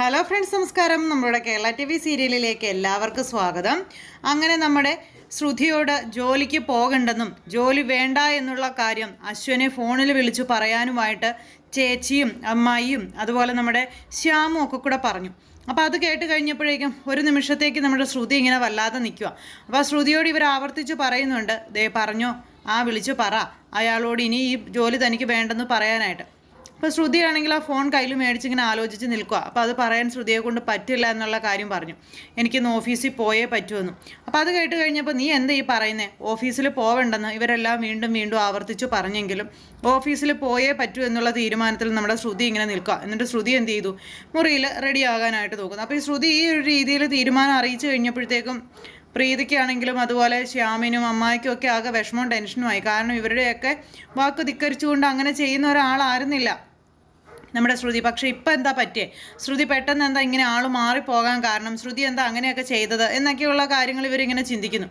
Hello friends നമസ്കാരം. നമ്മളുടെ Kerala T V സീരിയലിലേക്ക് എല്ലാവർക്കും സ്വാഗതം. അങ്ങനെ നമ്മുടെ ശ്രുതിയോട് ജോലിക്ക് പോകണ്ടെന്നും ജോലി വേണ്ട എന്നുള്ള കാര്യം അശ്വനെ ഫോണിൽ വിളിച്ചു പറയാനുമായിട്ട് ചേച്ചിയും അമ്മായിയും അതുപോലെ നമ്മുടെ ശ്യാമും ഒക്കെ കൂടെ പറഞ്ഞു. അപ്പോൾ അത് കേട്ട് കഴിഞ്ഞപ്പോഴേക്കും ഒരു നിമിഷത്തേക്ക് നമ്മുടെ ശ്രുതി ഇങ്ങനെ വല്ലാതെ നിൽക്കുക അപ്പോൾ ശ്രുതിയോട് ഇവർ ആവർത്തിച്ച് പറയുന്നുണ്ട് ദേ പറഞ്ഞോ ആ വിളിച്ചു പറ അയാളോട് ഇനി ഈ ജോലി തനിക്ക് വേണ്ടെന്ന് പറയാനായിട്ട്. അപ്പോൾ ശ്രുതിയാണെങ്കിൽ ആ ഫോൺ കയ്യിൽ മേടിച്ച് ഇങ്ങനെ ആലോചിച്ച് നിൽക്കുക അപ്പോൾ അത് പറയാൻ ശ്രുതിയെ കൊണ്ട് പറ്റില്ല എന്നുള്ള കാര്യം പറഞ്ഞു. എനിക്കിന്ന് ഓഫീസിൽ പോയേ പറ്റുമെന്ന് അപ്പോൾ അത് കേട്ട് കഴിഞ്ഞപ്പോൾ നീ എന്താ ഈ പറയുന്നത് ഓഫീസിൽ പോവേണ്ടെന്ന് ഇവരെല്ലാം വീണ്ടും വീണ്ടും ആവർത്തിച്ചു പറഞ്ഞെങ്കിലും ഓഫീസിൽ പോയേ പറ്റൂ എന്നുള്ള തീരുമാനത്തിൽ നമ്മുടെ ശ്രുതി ഇങ്ങനെ നിൽക്കുക എന്നിട്ട് ശ്രുതി എന്ത് ചെയ്തു? മുറിയിൽ റെഡി ആകാനായിട്ട് നോക്കുന്നു. അപ്പോൾ ഈ ശ്രുതി ഈ ഒരു രീതിയിൽ തീരുമാനം അറിയിച്ചു കഴിഞ്ഞപ്പോഴത്തേക്കും പ്രീതിക്കാണെങ്കിലും അതുപോലെ ശ്യാമിനും അമ്മായിക്കും ഒക്കെ ആകെ വിഷമവും ടെൻഷനുമായി കാരണം ഇവരുടെയൊക്കെ വാക്ക് ധിക്കരിച്ചുകൊണ്ട് അങ്ങനെ ചെയ്യുന്ന ഒരാളായിരുന്നില്ല നമ്മുടെ ശ്രുതി. പക്ഷെ ഇപ്പം എന്താ പറ്റിയേ? ശ്രുതി പെട്ടെന്ന് എന്താ ഇങ്ങനെ ആൾ മാറിപ്പോകാൻ കാരണം ശ്രുതി എന്താ അങ്ങനെയൊക്കെ ചെയ്തത് എന്നൊക്കെയുള്ള കാര്യങ്ങൾ ഇവരിങ്ങനെ ചിന്തിക്കുന്നു.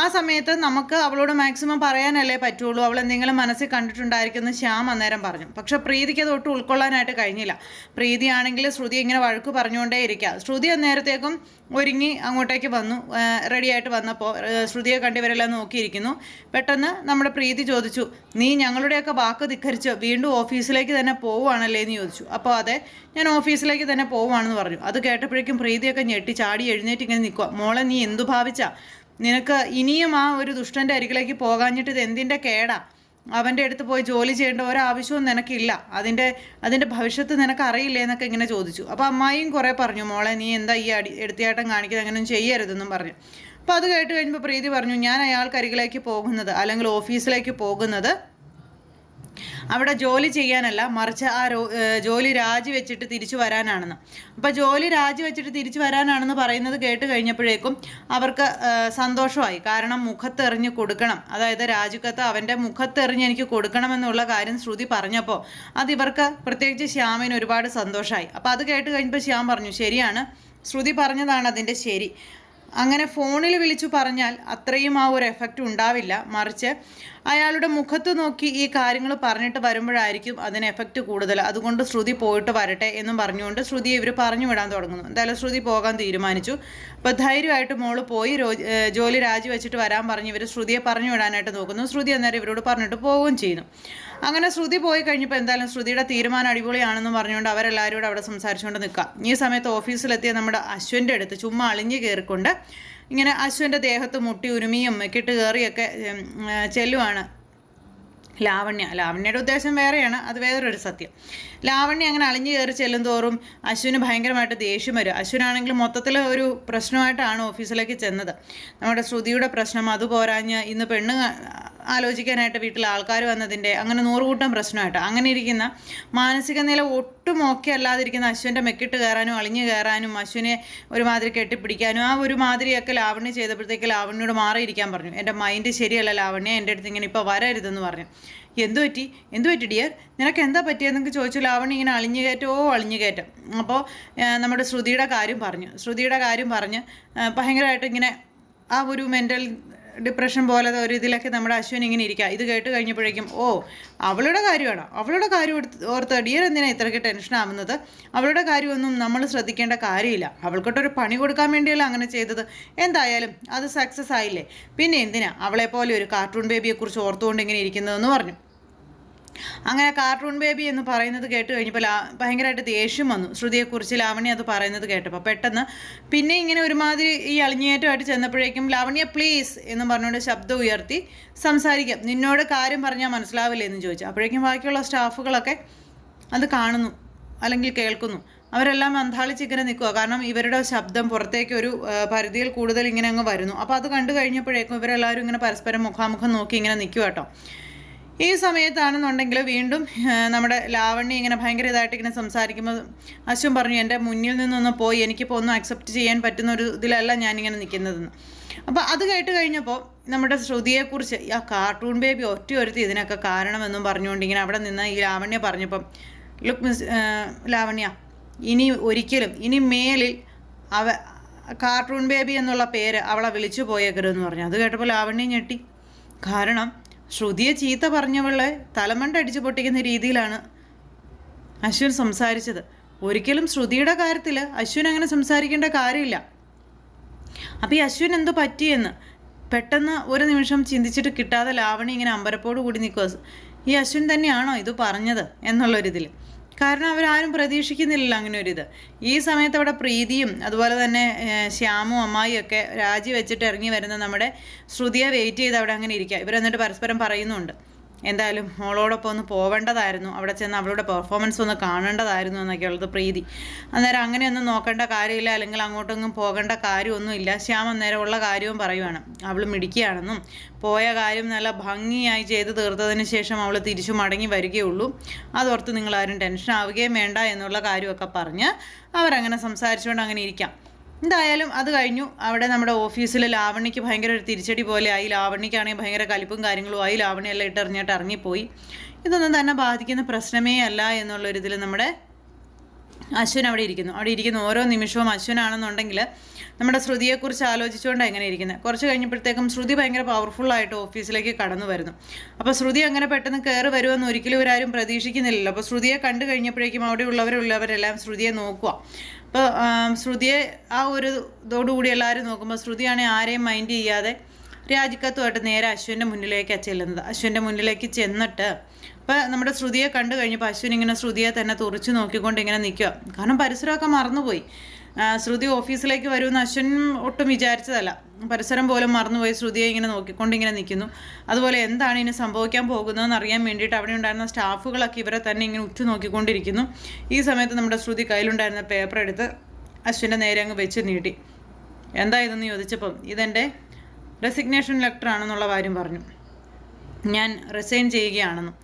ആ സമയത്ത് നമുക്ക് അവളോട് മാക്സിമം പറയാനല്ലേ പറ്റുള്ളൂ. അവൾ എന്തെങ്കിലും മനസ്സിൽ കണ്ടിട്ടുണ്ടായിരിക്കുമെന്ന് ശ്യാം അന്നേരം പറഞ്ഞു. പക്ഷെ പ്രീതിക്ക് അത് ഒട്ടും ഉൾക്കൊള്ളാനായിട്ട് കഴിഞ്ഞില്ല. പ്രീതിയാണെങ്കിൽ ശ്രുതി ഇങ്ങനെ വഴക്ക് പറഞ്ഞുകൊണ്ടേ ഇരിക്കുക ശ്രുതി അന്നേരത്തേക്കും ഒരുങ്ങി അങ്ങോട്ടേക്ക് വന്നു. റെഡിയായിട്ട് വന്നപ്പോൾ ശ്രുതിയെ കണ്ടിവരെല്ലാം നോക്കിയിരിക്കുന്നു. പെട്ടെന്ന് നമ്മുടെ പ്രീതി ചോദിച്ചു നീ ഞങ്ങളുടെയൊക്കെ വാക്ക് ധിക്കരിച്ച് വീണ്ടും ഓഫീസിലേക്ക് തന്നെ പോവുകയാണല്ലേ എന്ന് ചോദിച്ചു. അപ്പോൾ അതെ ഞാൻ ഓഫീസിലേക്ക് തന്നെ പോവുകയാണെന്ന് പറഞ്ഞു. അത് കേട്ടപ്പോഴേക്കും പ്രീതിയൊക്കെ ഞെട്ടി ചാടി എഴുന്നേറ്റ് ഇങ്ങനെ നിൽക്കുക മോളെ നീ എന്തു ഭാവിച്ചാ? നിനക്ക് ഇനിയും ആ ഒരു ദുഷ്ടന്റെ അരികിലേക്ക് പോകാഞ്ഞിട്ട് ഇത് എന്തിന്റെ കേടാ? അവന്റെ അടുത്ത് പോയി ജോലി ചെയ്യേണ്ട ഒരാവശ്യവും നിനക്കില്ല. അതിന്റെ അതിന്റെ ഭവിഷ്യത്ത് നിനക്ക് അറിയില്ലേ എന്നൊക്കെ ഇങ്ങനെ ചോദിച്ചു. അപ്പോൾ അമ്മായിയും കുറേ പറഞ്ഞു മോളെ നീ എന്താ ഈ അടി എടുത്തിയാട്ടം കാണിക്കുന്നത്? അങ്ങനെയൊന്നും ചെയ്യരുതെന്നും പറഞ്ഞു. അപ്പോൾ അത് കേട്ട് കഴിഞ്ഞപ്പോൾ പ്രീതി പറഞ്ഞു ഞാൻ അയാൾക്ക് അരികിലേക്ക് പോകുന്നത് അല്ലെങ്കിൽ ഓഫീസിലേക്ക് പോകുന്നത് അവിടെ ജോലി ചെയ്യാനല്ല മറിച്ച് ആ ജോലി രാജിവെച്ചിട്ട് തിരിച്ചു വരാനാണെന്ന്. അപ്പോൾ ജോലി രാജിവെച്ചിട്ട് തിരിച്ചു വരാനാണെന്ന് പറയുന്നത് കേട്ട് കഴിഞ്ഞപ്പോഴേക്കും അവർക്ക് സന്തോഷമായി. കാരണം മുഖത്തെറിഞ്ഞ് കൊടുക്കണം. അതായത് രാജിക്കത്ത് അവന്റെ മുഖത്തെറിഞ്ഞ് എനിക്ക് കൊടുക്കണമെന്നുള്ള കാര്യം ശ്രുതി പറഞ്ഞപ്പോൾ അത് ഇവർക്ക് പ്രത്യേകിച്ച് ശ്യാമിന് ഒരുപാട് സന്തോഷമായി. അപ്പോൾ അത് കേട്ട് കഴിഞ്ഞപ്പോൾ ശ്യാം പറഞ്ഞു ശരിയാണ്. ശ്രുതി പറഞ്ഞതാണ് അതിന്റെ ശരി. അങ്ങനെ ഫോണിൽ വിളിച്ചു പറഞ്ഞാൽ അത്രയും ആ ഒരു എഫക്റ്റ് ഉണ്ടാവില്ല. മറിച്ച് അയാളുടെ മുഖത്ത് നോക്കി ഈ കാര്യങ്ങൾ പറഞ്ഞിട്ട് വരുമ്പോഴായിരിക്കും അതിന് എഫക്റ്റ് കൂടുതൽ. അതുകൊണ്ട് ശ്രുതി പോയിട്ട് വരട്ടെ എന്നും പറഞ്ഞുകൊണ്ട് ശ്രുതിയെ ഇവർ പറഞ്ഞു വിടാൻ തുടങ്ങുന്നു. എന്തായാലും ശ്രുതി പോകാൻ തീരുമാനിച്ചു. അപ്പോൾ ധൈര്യമായിട്ട് മോൾ പോയി ജോലി രാജിവെച്ചിട്ട് വരാൻ പറഞ്ഞ് ഇവർ ശ്രുതിയെ പറഞ്ഞു വിടാനായിട്ട് നോക്കുന്നു. ശ്രുതി അന്നേരം ഇവരോട് പറഞ്ഞിട്ട് പോവുകയും ചെയ്യുന്നു. അങ്ങനെ ശ്രുതി പോയി കഴിഞ്ഞപ്പോൾ എന്തായാലും ശ്രുതിയുടെ തീരുമാനം അടിപൊളിയാണെന്ന് പറഞ്ഞുകൊണ്ട് അവരെല്ലാവരും കൂടെ അവിടെ സംസാരിച്ചുകൊണ്ട് നിൽക്കാം. ഈ സമയത്ത് ഓഫീസിലെത്തിയ നമ്മുടെ അശ്വന്റെ അടുത്ത് ചുമ്മാ അളിഞ്ഞു കയറിക്കൊണ്ട് ഇങ്ങനെ അശ്വന്റെ ദേഹത്ത് മുട്ടി ഉരുമിയും കിട്ട് കയറിയൊക്കെ ചെല്ലുവാണ് ലാവണ്യ. ലാവണ്യയുടെ ഉദ്ദേശം വേറെയാണ് അത് വേറൊരു സത്യം. ലാവണ്യ അങ്ങനെ അളിഞ്ഞു കയറി ചെല്ലും തോറും അശ്വിന് ഭയങ്കരമായിട്ട് ദേഷ്യം വരും. അശ്വിനാണെങ്കിൽ മൊത്തത്തിൽ ഒരു പ്രശ്നമായിട്ടാണ് ഓഫീസിലേക്ക് ചെന്നത്. നമ്മുടെ ശ്രുതിയുടെ പ്രശ്നം അത് പോരാഞ്ഞ് ഇന്ന് പെണ്ണ് ആലോചിക്കാനായിട്ട് വീട്ടിൽ ആൾക്കാർ വന്നതിന്റെ അങ്ങനെ നൂറുകൂട്ടം പ്രശ്നമായിട്ട്. അങ്ങനെ ഇരിക്കുന്ന മാനസിക നില ഒട്ടും ഓക്കെ അല്ലാതിരിക്കുന്ന അശ്വിന്റെ മെക്കിട്ട് കയറാനും അളിഞ്ഞു കയറാനും അശ്വിനെ ഒരുമാതിരി കെട്ടിപ്പിടിക്കാനും ആ ഒരു മാതിരിയൊക്കെ ലാവണ്യ ചെയ്തപ്പോഴത്തേക്ക് ലാവണ്യോട് മാറിയിരിക്കാൻ പറഞ്ഞു. എന്റെ മൈൻഡ് ശരിയല്ല ലാവണ്യ എന്റെ അടുത്ത് ഇങ്ങനെ ഇപ്പോൾ വരരുതെന്ന് പറഞ്ഞു. എന്തു പറ്റി? എന്തു പറ്റി ഡിയർ നിനക്ക് എന്താ പറ്റിയതെന്നൊക്കെ ചോദിച്ചു ലാവണി ഇങ്ങനെ അളിഞ്ഞു കയറ്റോ അളിഞ്ഞു കയറ്റം. അപ്പോൾ നമ്മുടെ ശ്രുതിയുടെ കാര്യം പറഞ്ഞു. ശ്രുതിയുടെ കാര്യം പറഞ്ഞ് ഭയങ്കരമായിട്ട് ഇങ്ങനെ ആ ഒരു മെന്റൽ ഡിപ്രഷൻ പോലത്തെ ഒരു ഇതിലൊക്കെ നമ്മുടെ അശ്വിൻ ഇങ്ങനെ ഇരിക്കുക ഇത് കേട്ട് കഴിഞ്ഞപ്പോഴേക്കും ഓ അവളുടെ കാര്യമാണ്? അവളുടെ കാര്യം എടുത്ത് ഓർത്ത് ഡിയർ എന്തിനാണ് ഇത്രയ്ക്ക് ടെൻഷനാവുന്നത് അവളുടെ കാര്യമൊന്നും നമ്മൾ ശ്രദ്ധിക്കേണ്ട കാര്യമില്ല. അവൾക്കൊട്ടൊരു പണി കൊടുക്കാൻ വേണ്ടിയല്ല അങ്ങനെ ചെയ്തത്. എന്തായാലും അത് സക്സസ് ആയില്ലേ? പിന്നെ എന്തിനാ അവളെപ്പോലെ ഒരു കാർട്ടൂൺ ബേബിയെക്കുറിച്ച് ഓർത്തുകൊണ്ട് ഇങ്ങനെ ഇരിക്കുന്നതെന്ന് പറഞ്ഞു. അങ്ങനെ കാർട്ടൂൺ ബേബി എന്ന് പറയുന്നത് കേട്ട് കഴിഞ്ഞപ്പോൾ ലാ ഭയങ്കരമായിട്ട് ദേഷ്യം വന്നു. ശ്രുതിയെക്കുറിച്ച് ലാവണ്യ അത് പറയുന്നത് കേട്ടപ്പോൾ പെട്ടെന്ന് പിന്നെ ഇങ്ങനെ ഒരുമാതിരി ഈ അളിഞ്ഞേറ്റമായിട്ട് ചെന്നപ്പോഴേക്കും ലാവണ്യ പ്ലീസ് എന്ന് പറഞ്ഞുകൊണ്ട് ശബ്ദം ഉയർത്തി സംസാരിക്കാം. നിന്നോട് കാര്യം പറഞ്ഞാൽ മനസ്സിലാവില്ലേ എന്ന് ചോദിച്ചു. അപ്പോഴേക്കും ബാക്കിയുള്ള സ്റ്റാഫുകളൊക്കെ അത് കാണുന്നു. അല്ലെങ്കിൽ കേൾക്കുന്നു. അവരെല്ലാം അന്താളിച്ച് ഇങ്ങനെ നിൽക്കുക. കാരണം ഇവരുടെ ശബ്ദം പുറത്തേക്ക് ഒരു പരിധിയിൽ കൂടുതൽ ഇങ്ങനെ അങ്ങ് വരുന്നു. അപ്പോൾ അത് കണ്ടു കഴിഞ്ഞപ്പോഴേക്കും ഇവരെല്ലാവരും ഇങ്ങനെ പരസ്പരം മുഖാമുഖം നോക്കി ഇങ്ങനെ നിൽക്കുക കേട്ടോ. ഈ സമയത്താണെന്നുണ്ടെങ്കിൽ വീണ്ടും നമ്മുടെ ലാവണ്യ ഇങ്ങനെ ഭയങ്കര ഇതായിട്ട് ഇങ്ങനെ സംസാരിക്കുമ്പോൾ അശ്വൻ പറഞ്ഞു എന്റെ മുന്നിൽ നിന്നൊന്ന് പോയി എനിക്കിപ്പോൾ ഒന്നും അക്സെപ്റ്റ് ചെയ്യാൻ പറ്റുന്ന ഒരു ഇതിലല്ല ഞാനിങ്ങനെ നിൽക്കുന്നതെന്ന്. അപ്പോൾ അത് കേട്ട് കഴിഞ്ഞപ്പോൾ നമ്മുടെ ശ്രുതിയെക്കുറിച്ച് ആ കാർട്ടൂൺ ബേബി ഒറ്റ ഒരുത്തി ഇതിനൊക്കെ കാരണമെന്നും പറഞ്ഞുകൊണ്ട് ഇങ്ങനെ അവിടെ നിന്ന് ഈ ലാവണ്യ പറഞ്ഞപ്പം ലുക്ക് മിസ് ലാവണ്യ ഇനി ഒരിക്കലും ഇനി മേലിൽ അവ കാർട്ടൂൺ ബേബി എന്നുള്ള പേര് അവളെ വിളിച്ചു പോയേക്കരുതെന്ന് പറഞ്ഞു. അത് കേട്ടപ്പോൾ ലാവണ്യ ഞെട്ടി. കാരണം ശ്രുതിയെ ചീത്ത പറഞ്ഞവളെ തലമണ്ട അടിച്ചു പൊട്ടിക്കുന്ന രീതിയിലാണ് അശ്വിൻ സംസാരിച്ചത്. ഒരിക്കലും ശ്രുതിയുടെ കാര്യത്തിൽ അശ്വിൻ അങ്ങനെ സംസാരിക്കേണ്ട കാര്യമില്ല. അപ്പോൾ ഈ അശ്വിൻ എന്തോ പറ്റിയെന്ന് പെട്ടെന്ന് ഒരു നിമിഷം ചിന്തിച്ചിട്ട് കിട്ടാതെ ലാവണി ഇങ്ങനെ അമ്പരപ്പോട് കൂടി നിൽക്കുക ഈ അശ്വിൻ തന്നെയാണോ ഇത് പറഞ്ഞത് എന്നുള്ളൊരിതിൽ കാരണം അവരാരും പ്രതീക്ഷിക്കുന്നില്ലല്ലോ അങ്ങനെ ഒരിത് ഈ സമയത്ത് അവിടെ പ്രീതിയും അതുപോലെ തന്നെ ശ്യാമും അമ്മായിയും ഒക്കെ രാജി വെച്ചിട്ട് ഇറങ്ങി വരുന്ന നമ്മുടെ ശ്രുതിയെ വെയിറ്റ് ചെയ്ത് അവിടെ അങ്ങനെ ഇരിക്കുക. ഇവരെന്നിട്ട് പരസ്പരം പറയുന്നുണ്ട്. എന്തായാലും മോളോടൊപ്പം ഒന്ന് പോവേണ്ടതായിരുന്നു. അവിടെ ചെന്ന് അവളുടെ പെർഫോമൻസ് ഒന്ന് കാണേണ്ടതായിരുന്നു എന്നൊക്കെ ഉള്ളത് പ്രീതി. അന്നേരം അങ്ങനെയൊന്നും നോക്കേണ്ട കാര്യമില്ല അല്ലെങ്കിൽ അങ്ങോട്ടൊന്നും പോകേണ്ട കാര്യമൊന്നുമില്ല. ശ്യാം അന്നേരം ഉള്ള കാര്യവും പറയുവാണ്. അവൾ മിടിക്കുകയാണെന്നും പോയ കാര്യം നല്ല ഭംഗിയായി ചെയ്ത് തീർത്തതിന് ശേഷം അവൾ തിരിച്ചു മടങ്ങി വരികയുള്ളൂ. അതോർത്ത് നിങ്ങളാരും ടെൻഷൻ ആവുകയും വേണ്ട എന്നുള്ള കാര്യമൊക്കെ പറഞ്ഞ് അവരങ്ങനെ സംസാരിച്ചുകൊണ്ട് അങ്ങനെ ഇരിക്കാം. എന്തായാലും അത് കഴിഞ്ഞു. അവിടെ നമ്മുടെ ഓഫീസിൽ ലാവണ്യക്ക് ഭയങ്കര ഒരു തിരിച്ചടി പോലെ ആയി ലാവണ്യക്കാണെങ്കിൽ ഭയങ്കര കലിപ്പും കാര്യങ്ങളും ആയി. ലാവണ്യെല്ലാം ഇട്ടെറിഞ്ഞിട്ട് ഇറങ്ങിപ്പോയി. ഇതൊന്നും തന്നെ ബാധിക്കുന്ന പ്രശ്നമേ അല്ല എന്നുള്ളൊരിതിൽ നമ്മുടെ അശ്വിൻ അവിടെ ഇരിക്കുന്നു. അവിടെ ഇരിക്കുന്ന ഓരോ നിമിഷവും അശ്വിനാണെന്നുണ്ടെങ്കിൽ നമ്മുടെ ശ്രുതിയെക്കുറിച്ച് ആലോചിച്ചുകൊണ്ടാണ് എങ്ങനെ ഇരിക്കുന്നത്. കുറച്ച് കഴിഞ്ഞപ്പോഴത്തേക്കും ശ്രുതി ഭയങ്കര പവർഫുള്ളായിട്ട് ഓഫീസിലേക്ക് കടന്നു വരുന്നു. അപ്പോൾ ശ്രുതി അങ്ങനെ പെട്ടെന്ന് കയറി വരുമെന്ന് ഒരിക്കലും ഇവരാരും പ്രതീക്ഷിക്കുന്നില്ലല്ലോ. അപ്പോൾ ശ്രുതിയെ കണ്ടു കഴിഞ്ഞപ്പോഴേക്കും അവിടെ ഉള്ളവരുള്ളവരെല്ലാം ശ്രുതിയെ നോക്കുക. അപ്പോൾ ശ്രുതിയെ ആ ഒരു ഇതോടുകൂടി എല്ലാവരും നോക്കുമ്പോൾ ശ്രുതിയാണെങ്കിൽ ആരെയും മൈൻഡ് ചെയ്യാതെ രാജിക്കത്തുമായിട്ട് നേരെ അശ്വിന്റെ മുന്നിലേക്കാണ് ചെല്ലുന്നത്. അശ്വിന്റെ മുന്നിലേക്ക് ചെന്നിട്ട് അപ്പോൾ നമ്മുടെ ശ്രുതിയെ കണ്ടു കഴിഞ്ഞപ്പോൾ അശ്വിൻ ഇങ്ങനെ ശ്രുതിയെ തന്നെ തുറച്ചു നോക്കിക്കൊണ്ട് ഇങ്ങനെ നിൽക്കുക കാരണം പരിസരമൊക്കെ മറന്നുപോയി. ശ്രുതി ഓഫീസിലേക്ക് വരുമെന്ന് അശ്വൻ ഒട്ടും വിചാരിച്ചതല്ല. പരിസരം പോലും മറന്നുപോയി ശ്രുതിയെ ഇങ്ങനെ നോക്കിക്കൊണ്ട് ഇങ്ങനെ നിൽക്കുന്നു. അതുപോലെ എന്താണ് ഇനി സംഭവിക്കാൻ പോകുന്നതെന്ന് അറിയാൻ വേണ്ടിയിട്ട് അവിടെ ഉണ്ടായിരുന്ന സ്റ്റാഫുകളൊക്കെ ഇവരെ തന്നെ ഇങ്ങനെ ഉറ്റു നോക്കിക്കൊണ്ടിരിക്കുന്നു. ഈ സമയത്ത് നമ്മുടെ ശ്രുതി കയ്യിലുണ്ടായിരുന്ന പേപ്പർ എടുത്ത് അശ്വിന്റെ നേരെ അങ്ങ് വെച്ച് നീട്ടി. എന്താ ഇതെന്ന് ചോദിച്ചപ്പം ഇതെന്റെ റെസിഗ്നേഷൻ ലെറ്റർ ആണെന്നുള്ള കാര്യം പറഞ്ഞു. ഞാൻ റിസൈൻ ചെയ്യുകയാണെന്നും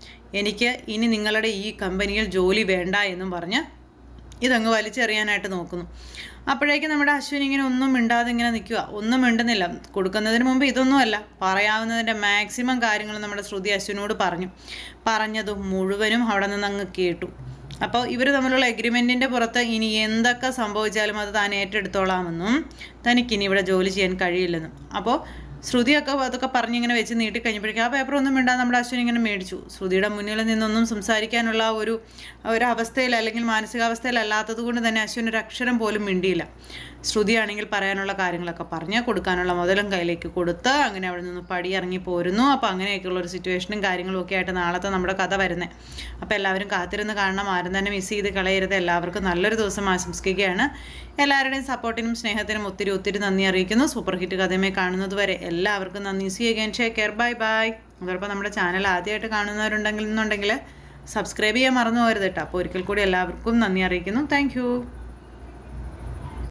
എനിക്ക് ഇനി നിങ്ങളുടെ ഈ കമ്പനിയിൽ ജോലി വേണ്ട എന്നും പറഞ്ഞ് ഇതങ്ങ് വലിച്ചെറിയാനായിട്ട് നോക്കുന്നു. അപ്പോഴേക്കും നമ്മുടെ അശ്വിൻ ഇങ്ങനെ ഒന്നും മിണ്ടാതെ ഇങ്ങനെ നിൽക്കുക ഒന്നും മിണ്ടുന്നില്ല. കൊടുക്കുന്നതിന് മുമ്പ് ഇതൊന്നുമല്ല പറയാവുന്നതിന്റെ മാക്സിമം കാര്യങ്ങൾ നമ്മുടെ ശ്രുതി അശ്വിനോട് പറഞ്ഞു. പറഞ്ഞതും മുഴുവനും അവിടെ നിന്ന് അങ്ങ് കേട്ടു. അപ്പോൾ ഇവർ തമ്മിലുള്ള എഗ്രിമെന്റിന്റെ പുറത്ത് ഇനി എന്തൊക്കെ സംഭവിച്ചാലും അത് താൻ ഏറ്റെടുത്തോളാമെന്നും തനിക്കിനി ഇവിടെ ജോലി ചെയ്യാൻ കഴിയില്ലെന്നും. അപ്പോൾ ശ്രുതിയൊക്കെ അതൊക്കെ പറഞ്ഞിങ്ങനെ വെച്ച് നീട്ടി കഴിഞ്ഞപ്പോഴേക്കും ആ പേപ്പർ ഒന്നും മിണ്ടാതെ നമ്മുടെ അശ്വിൻ ഇങ്ങനെ മേടിച്ചു. ശ്രുതിയുടെ മുന്നിൽ നിന്നൊന്നും സംസാരിക്കാനുള്ള ഒരു ഒരവസ്ഥയിൽ അല്ലെങ്കിൽ മാനസികാവസ്ഥയിലല്ലാത്തത് കൊണ്ട് തന്നെ അശ്വിൻ ഒരു അക്ഷരം പോലും മിണ്ടിയില്ല. ശ്രുതിയാണെങ്കിൽ പറയാനുള്ള കാര്യങ്ങളൊക്കെ പറഞ്ഞ് കൊടുക്കാനുള്ള മുതലും കയ്യിലേക്ക് കൊടുത്ത് അങ്ങനെ അവിടെ നിന്ന് പടി ഇറങ്ങി പോരുന്നു. അപ്പോൾ അങ്ങനെയൊക്കെയുള്ള ഒരു സിറ്റുവേഷനും കാര്യങ്ങളും ഒക്കെ ആയിട്ട് നാളത്തെ നമ്മുടെ കഥ വരുന്നത് അപ്പോൾ എല്ലാവരും കാത്തിരുന്ന് കാണണം. ആരും തന്നെ മിസ് ചെയ്ത് കളയരുത്. എല്ലാവർക്കും നല്ലൊരു ദിവസം ആശംസിക്കുകയാണ്. എല്ലാവരുടെയും സപ്പോർട്ടിനും സ്നേഹത്തിനും ഒത്തിരി ഒത്തിരി നന്ദി അറിയിക്കുന്നു. സൂപ്പർ ഹിറ്റ് കഥയുമായി കാണുന്നത് വരെ എല്ലാവർക്കും നന്ദി. സി അഗൈൻ ഷേ കെയർ ബൈ ബൈ അതോടൊപ്പം നമ്മുടെ ചാനൽ ആദ്യമായിട്ട് കാണുന്നവരുണ്ടെങ്കിൽ എന്നുണ്ടെങ്കിൽ സബ്സ്ക്രൈബ് ചെയ്യാൻ മറന്നു പോകരുത് കേട്ടോ. അപ്പോൾ ഒരിക്കൽ കൂടി എല്ലാവർക്കും നന്ദി അറിയിക്കുന്നു. താങ്ക്